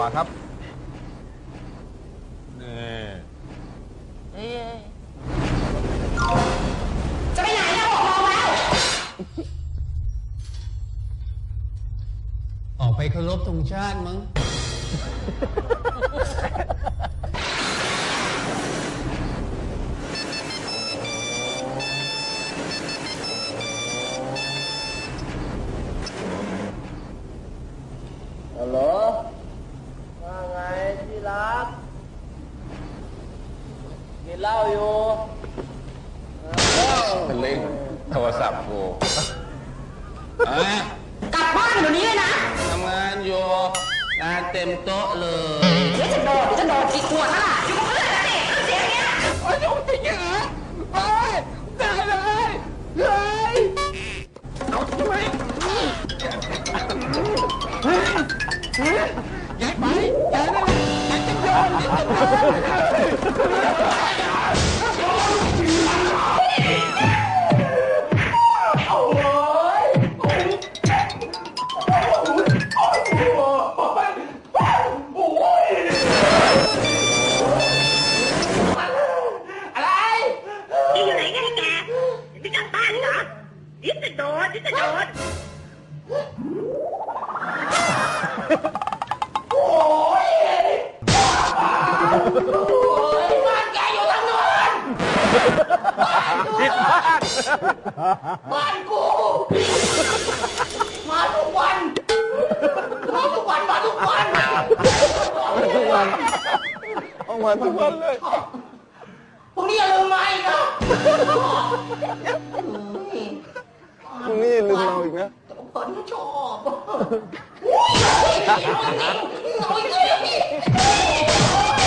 ว่าครับนี่เอ้ยจะไปไหนนะบอกมองแล้ว ออกไปเคารพธงชาติมั้ง ฮัลโหลว่าไงที่รัก กิน เหล้าอยู่อ้าวเป็นเล่งโทรศัพท์กูเอ้ยกลับบ้านเดี๋ยวนี้เลยนะ ทำงานอยู่งานเต็มโต๊ะเลยเดี๋ยวจะโดดเดี๋ยวจะโดดกี่ขวดแล้วล่ะอยู่กับเพื่อนนะเด็กเสียงเนี้ยโอ้ยยุ่งจริงเหรอโอ้ยได้เลยเลยเอาทำไมย้ายไปย้ายนั่นแหละย้ายจะโยนย้ายจะโยนนี่ จะโดดยิ่จะโดดบ้านแกอยู่ทางโน้นผิดบ้านบ้านกูมาทุกวันมาทุกวันมาทุกวันทุกวันเอามาทุกวันเลยพรุ่งนี้อย่าลืมมาอีกนะ ก็ชอบ้ย